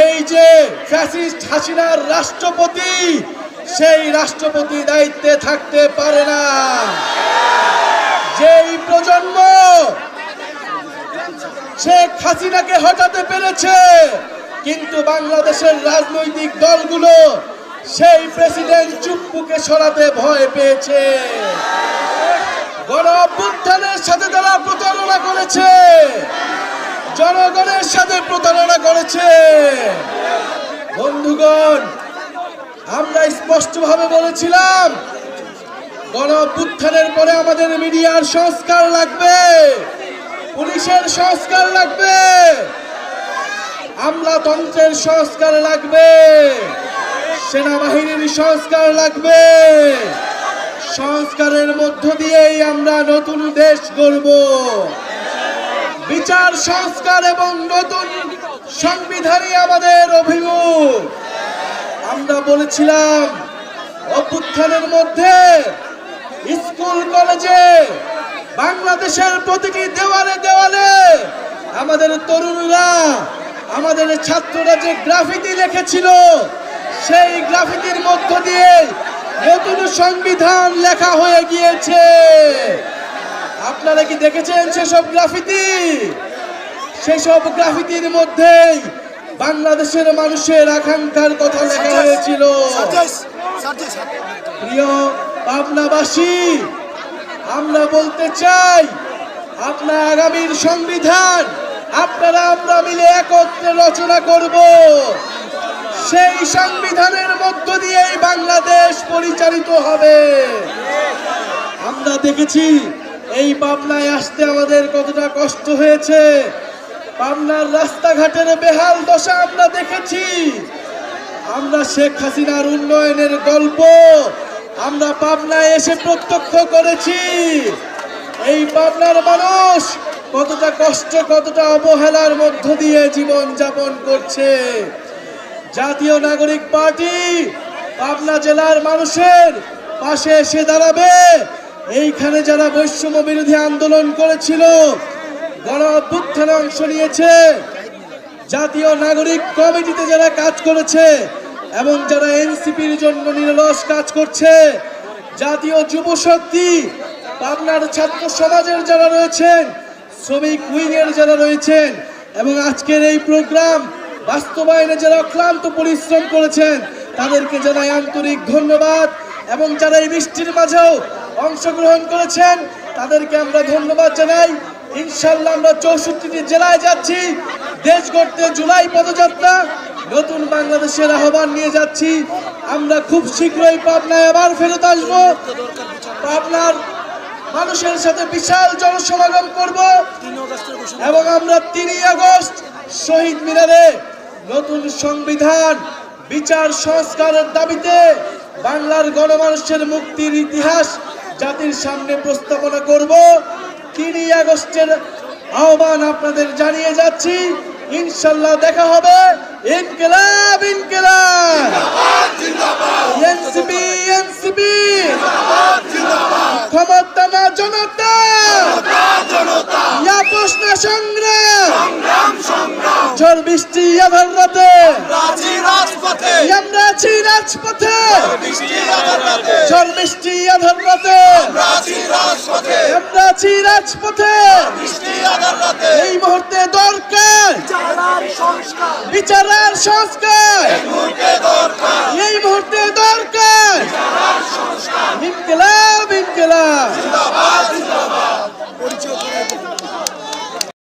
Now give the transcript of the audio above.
এই যে ফ্যাসিস্ট হাসিনার রাষ্ট্রপতি, সেই রাষ্ট্রপতি দায়িত্বে থাকতে পারে না। যেই প্রজন্ম শেখ হাসিনাকে হটাতে পেরেছে, কিন্তু বাংলাদেশের রাজনৈতিক দলগুলো সেই প্রেসিডেন্ট চুপ্পুকে সরাতে ভয় পেয়েছে। গণ সাথে তারা প্রতারণা করেছে। জনগণের সাথে প্রতারণা করেছে। বন্ধুগণ, আমরা স্পষ্টভাবে বলেছিলাম, গণ পরে আমাদের মিডিয়ার সংস্কার লাগবে, পুলিশের সংস্কার লাগবে, আমলাতন্ত্রের সংস্কার লাগবে, সেনাবাহিনীর সংস্কার লাগবে। সংস্কারের মধ্য দিয়েই আমরা নতুন দেশ গড়ব। বিচার, সংস্কার এবং নতুন সংবিধানই আমাদের অভিমুখ। আমরা বলেছিলাম, অভ্যুত্থানের মধ্যে স্কুল, কলেজে, বাংলাদেশের প্রতিটি দেওয়ালে দেওয়ালে আমাদের তরুণরা, আমাদের ছাত্ররা যে গ্রাফিতি লিখেছিল, সেই গ্রাফিতির মধ্য দিয়ে নতুন সংবিধান লেখা হয়ে গিয়েছে। আপনারা কি দেখেছেন সেসব গ্রাফিতি? সেসব গ্রাফিতির মধ্যেই বাংলাদেশের মানুষের আকাঙ্ক্ষার কথা লেখা হয়েছিল। প্রিয় পাবনাবাসী আমরা বলতে চাই আপনার আগামীর সংবিধান আপনারা আমরা মিলে একত্রে রচনা করব। সেই সংবিধানের মধ্য দিয়েই বাংলাদেশ পরিচালিত হবে। আমরা দেখেছি এই পাবনায় আসতে আমাদের কতটা কষ্ট হয়েছে? পাবনার রাস্তাঘাটের বেহাল দশা আমরা দেখেছি। আমরা শেখ হাসিনার উন্নয়নের গল্প আমরা পাবনায় এসে প্রত্যক্ষ করেছি। এই পাবনার মানুষ কতটা কষ্ট, কতটা অবহেলার মধ্য দিয়ে জীবন যাপন করছে। জাতীয় নাগরিক পার্টি পাবনা জেলার মানুষের পাশে এসে দাঁড়াবে। এইখানে যারা বৈষম্য বিরোধী আন্দোলন করেছিল, গণ অভ্যুত্থানে অংশ নিয়েছে, জাতীয় নাগরিক কমিটিতে যারা কাজ করেছে এবং যারা এনসিপির জন্য নিরলস কাজ করছে, জাতীয় যুব শক্তি পাবনার ছাত্র সমাজের যারা রয়েছেন, শ্রমিক উইংয়ের যারা রয়েছেন এবং আজকের এই প্রোগ্রাম বাস্তবায়নে যারা ক্লান্ত পরিশ্রম করেছেন, তাদেরকে জানাই আন্তরিক ধন্যবাদ এবং যারা এই বৃষ্টির মাঝেও অংশগ্রহণ করেছেন, তাদেরকে আমরা ধন্যবাদ জানাই। ইনশাল্লাহ আমরা চৌষট্টিটি জেলায় যাচ্ছি, দেশ গড়তে জুলাই পদযাত্রা, নতুন বাংলাদেশের আহ্বান নিয়ে যাচ্ছি। আমরা খুব শীঘ্রই পাবনায় আবার ফেরত আসব। পাবনার মানুষের সাথে বিশাল জনসমাগম করব। এবং আমরা তিনই আগস্ট শহীদ মিনারে নতুন সংবিধান, বিচার সংস্কারের দাবিতে বাংলার গণমানুষের মুক্তির ইতিহাস জাতির সামনে প্রস্তাবনা করব। তিনই আগস্টের আহ্বান আপনাদের জানিয়ে যাচ্ছি। ইনশাল্লাহ দেখা হবে। ইনকেলাব ইনকেলাব। ক্ষমতা না জনতা। প্রশ্ন সংগ্রাম। ঝড়, বৃষ্টি আধার রাতে রাজপথে। ঝড় আধার রাতে। আমরা আছি রাজপথে। এই মুহূর্তে দরকার। বিচারার সংস্কার। এই মুহূর্তে দরকার।